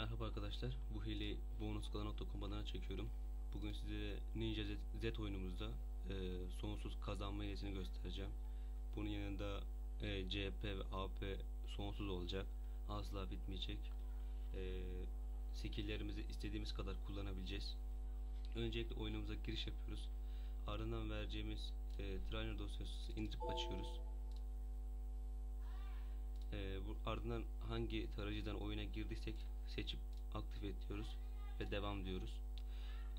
Merhaba arkadaşlar. Bu hileyi bonuskala.com adına çekiyorum. Bugün size Ninja Z, Z oyunumuzda e, sonsuz kazanma hilesini göstereceğim. Bunun yanında e, CHP ve AP sonsuz olacak. Asla bitmeyecek. E, skilllerimizi istediğimiz kadar kullanabileceğiz. Öncelikle oyunumuza giriş yapıyoruz. Ardından vereceğimiz e, trainer dosyası indirip açıyoruz. Ardından hangi tarayıcıdan oyuna girdiysek seçip aktif et diyoruz ve devam diyoruz.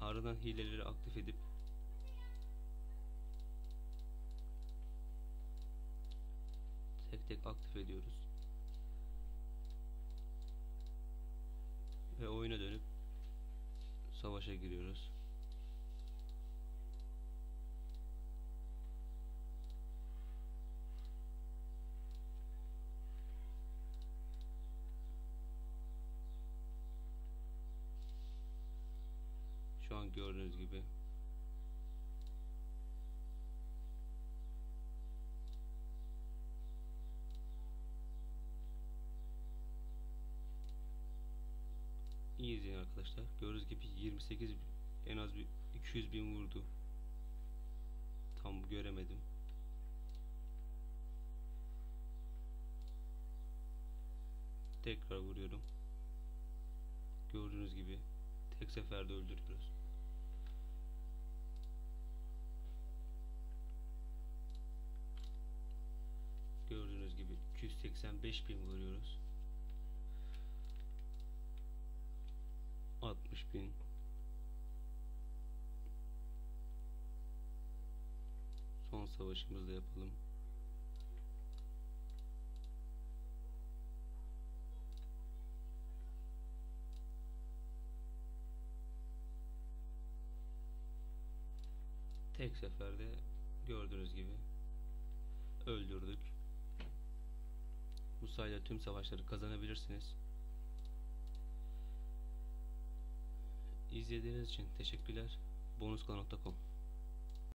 Ardından hileleri aktif edip tek tek aktif ediyoruz. Ve oyuna dönüp savaşa giriyoruz. Gördüğünüz gibi İyi izleyin arkadaşlar. Gördüğünüz gibi 28 en az bir 200 bin vurdu. Tam göremedim. Tekrar vuruyorum. Gördüğünüz gibi tek seferde öldürüyoruz. 285 bin vuruyoruz. 60 bin. Son savaşımızda yapalım. Tek seferde gördüğünüz gibi öldürdük. Bu sayede tüm savaşları kazanabilirsiniz. İzlediğiniz için teşekkürler. Bonuskala.com